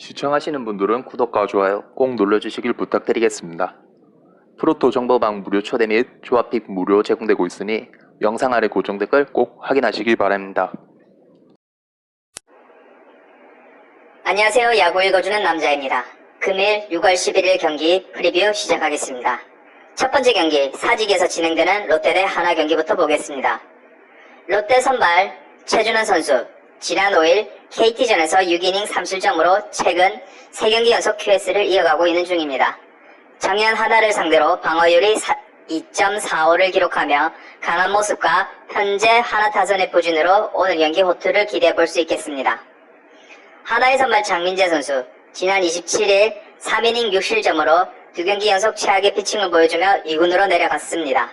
시청하시는 분들은 구독과 좋아요 꼭 눌러주시길 부탁드리겠습니다. 프로토 정보방 무료 초대 및 조합픽 무료 제공되고 있으니 영상 아래 고정 댓글 꼭 확인하시길 바랍니다. 안녕하세요. 야구 읽어주는 남자입니다. 금일 6월 11일 경기 프리뷰 시작하겠습니다. 첫 번째 경기 사직에서 진행되는 롯데 대 하나 경기부터 보겠습니다. 롯데 선발 최준원 선수 지난 5일 KT전에서 6이닝 3실점으로 최근 3경기 연속 QS를 이어가고 있는 중입니다. 작년 하나를 상대로 방어율이 2.45를 기록하며 강한 모습과 현재 하나 타선의 부진으로 오늘 경기 호투를 기대해 볼 수 있겠습니다. 하나의 선발 장민재 선수 지난 27일 3이닝 6실점으로 두 경기 연속 최악의 피칭을 보여주며 2군으로 내려갔습니다.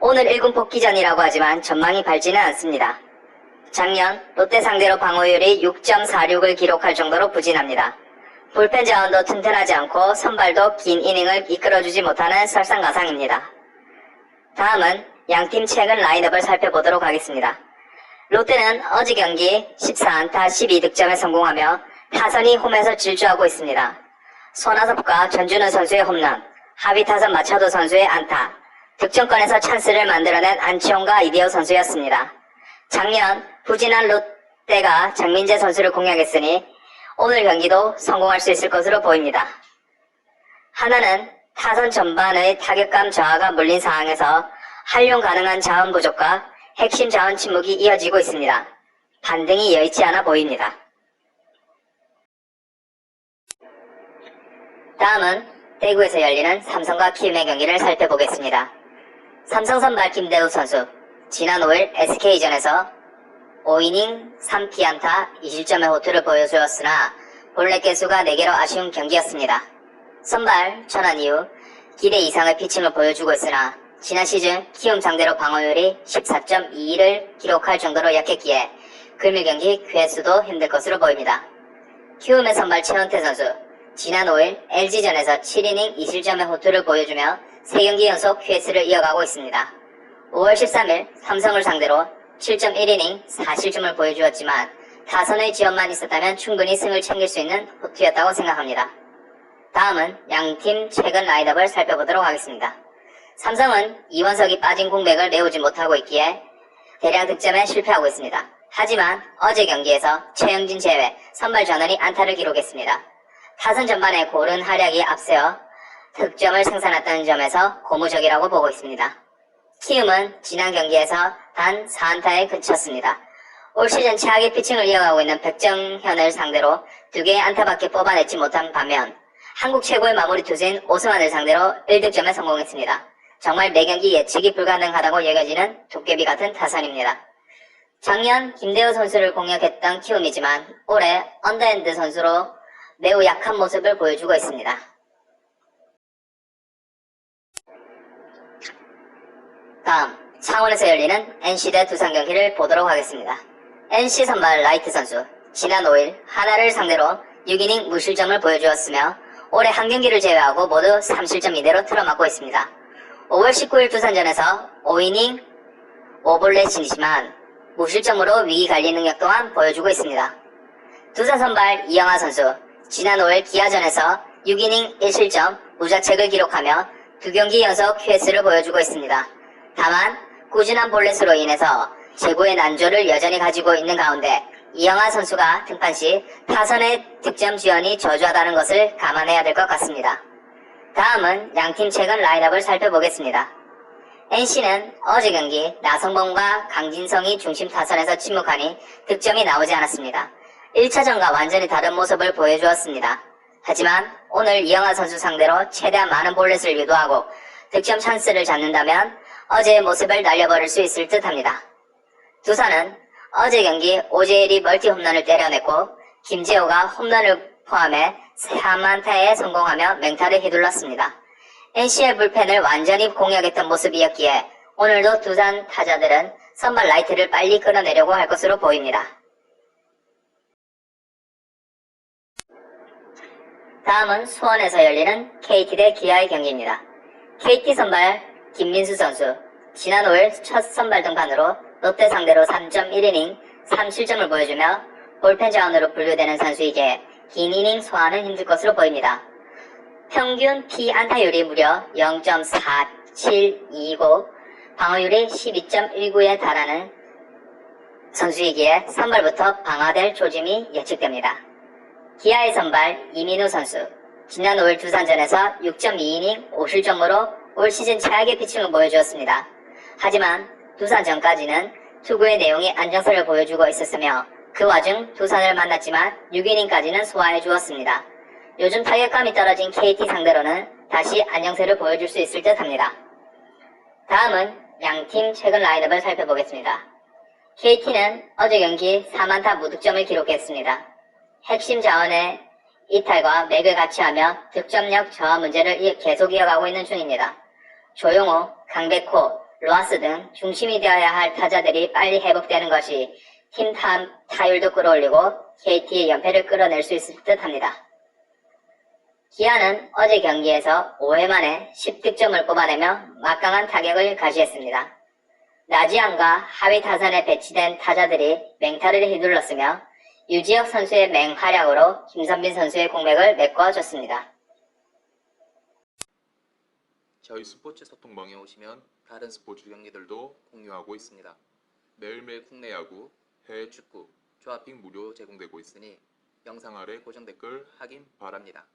오늘 1군 복귀전이라고 하지만 전망이 밝지는 않습니다. 작년 롯데 상대로 방어율이 6.46을 기록할 정도로 부진합니다. 불펜 자원도 튼튼하지 않고 선발도 긴 이닝을 이끌어주지 못하는 설상가상입니다. 다음은 양팀 최근 라인업을 살펴보도록 하겠습니다. 롯데는 어제 경기 14안타 12득점에 성공하며 타선이 홈에서 질주하고 있습니다. 손아섭과 전준우 선수의 홈런, 하위 타선 마차도 선수의 안타, 득점권에서 찬스를 만들어낸 안치홍과 이디오 선수였습니다. 작년 부진한 롯데가 장민재 선수를 공략했으니 오늘 경기도 성공할 수 있을 것으로 보입니다. 하나는 타선 전반의 타격감 저하가 물린 상황에서 활용 가능한 자원 부족과 핵심 자원 침묵이 이어지고 있습니다. 반등이 여의치 않아 보입니다. 다음은 대구에서 열리는 삼성과 키움의 경기를 살펴보겠습니다. 삼성 선발 김대우 선수 지난 5일 SK전에서 5이닝 3피안타 2실점의 호투를 보여주었으나 볼넷 개수가 4개로 아쉬운 경기였습니다. 선발 천안 이후 기대 이상의 피칭을 보여주고 있으나 지난 시즌 키움 상대로 방어율이 14.21을 기록할 정도로 약했기에 금일 경기 괴수도 힘들 것으로 보입니다. 키움의 선발 최원태 선수 지난 5일 LG전에서 7이닝 2실점의 호투를 보여주며 3경기 연속 QS를 이어가고 있습니다. 5월 13일 삼성을 상대로 7.1이닝 4실점을 보여주었지만 타선의 지원만 있었다면 충분히 승을 챙길 수 있는 호투였다고 생각합니다. 다음은 양팀 최근 라인업을 살펴보도록 하겠습니다. 삼성은 이원석이 빠진 공백을 메우지 못하고 있기에 대량 득점에 실패하고 있습니다. 하지만 어제 경기에서 최영진 제외 선발 전원이 안타를 기록했습니다. 타선 전반에 고른 활약이 앞세워 득점을 생산했다는 점에서 고무적이라고 보고 있습니다. 키움은 지난 경기에서 단 4안타에 그쳤습니다. 올 시즌 최악의 피칭을 이어가고 있는 백정현을 상대로 두 개의 안타밖에 뽑아내지 못한 반면 한국 최고의 마무리 투수인 오승환을 상대로 1득점에 성공했습니다. 정말 매경기 예측이 불가능하다고 여겨지는 도깨비 같은 타선입니다. 작년 김대호 선수를 공략했던 키움이지만 올해 언더핸드 선수로 매우 약한 모습을 보여주고 있습니다. 다음 창원에서 열리는 NC 대 두산 경기를 보도록 하겠습니다. NC 선발 라이트 선수 지난 5일 하나를 상대로 6이닝 무실점을 보여주었으며 올해 한 경기를 제외하고 모두 3실점 이대로 틀어막고 있습니다. 5월 19일 두산전에서 5이닝 5볼넷이지만 무실점으로 위기 관리 능력 또한 보여주고 있습니다. 두산 선발 이영하 선수 지난 5일 기아전에서 6이닝 1실점 무자책을 기록하며 두 경기 연속 QS를 보여주고 있습니다. 다만 꾸준한 볼넷으로 인해서 최고의 난조를 여전히 가지고 있는 가운데 이영하 선수가 등판 시 타선의 득점 지원이 저조하다는 것을 감안해야 될 것 같습니다. 다음은 양팀 최근 라인업을 살펴보겠습니다. NC는 어제 경기 나성범과 강진성이 중심 타선에서 침묵하니 득점이 나오지 않았습니다. 1차전과 완전히 다른 모습을 보여주었습니다. 하지만 오늘 이영하 선수 상대로 최대한 많은 볼넷을 유도하고 득점 찬스를 잡는다면 어제의 모습을 날려버릴 수 있을 듯 합니다. 두산은 어제 경기 오재일이 멀티 홈런을 때려냈고 김재호가 홈런을 포함해 3안타에 성공하며 맹타를 휘둘렀습니다. NC의 불펜을 완전히 공략했던 모습이었기에 오늘도 두산 타자들은 선발 라이트를 빨리 끌어내려고 할 것으로 보입니다. 다음은 수원에서 열리는 KT 대 기아의 경기입니다. KT 선발 김민수 선수 지난 5일 첫 선발 등판으로 롯데 상대로 3.1이닝 3실점을 보여주며 볼펜 자원으로 분류되는 선수이기에 긴 이닝 소화는 힘들 것으로 보입니다. 평균 피안타율이 무려 0.4729, 방어율이 12.19에 달하는 선수이기에 선발부터 방아될 조짐이 예측됩니다. 기아의 선발 이민우 선수, 지난 5일 두산전에서 6.2이닝 5실점으로 올 시즌 최악의 피칭을 보여주었습니다. 하지만 두산 전까지는 투구의 내용이 안정성을 보여주고 있었으며 그 와중 두산을 만났지만 6이닝까지는 소화해 주었습니다. 요즘 타격감이 떨어진 KT 상대로는 다시 안정세를 보여줄 수 있을 듯 합니다. 다음은 양팀 최근 라인업을 살펴보겠습니다. KT는 어제 경기 4만타 무득점을 기록했습니다. 핵심 자원의 이탈과 맥을 같이 하며 득점력 저하 문제를 이- 계속 이어가고 있는 중입니다. 조용호, 강백호, 로하스 등 중심이 되어야 할 타자들이 빨리 회복되는 것이 팀 타, 타율도 끌어올리고 KT의 연패를 끌어낼 수 있을 듯 합니다. 기아는 어제 경기에서 5회 만에 10득점을 뽑아내며 막강한 타격을 가시했습니다. 나지안과 하위 타선에 배치된 타자들이 맹타를 휘둘렀으며 유지혁 선수의 맹활약으로 김선빈 선수의 공백을 메꿔줬습니다. 저희 스포츠 소통망에 오시면 다른 스포츠 경기들도 공유하고 있습니다. 매일매일 국내 야구, 해외 축구, 조합픽 무료 제공되고 있으니 영상 아래 고정 댓글 확인 바랍니다.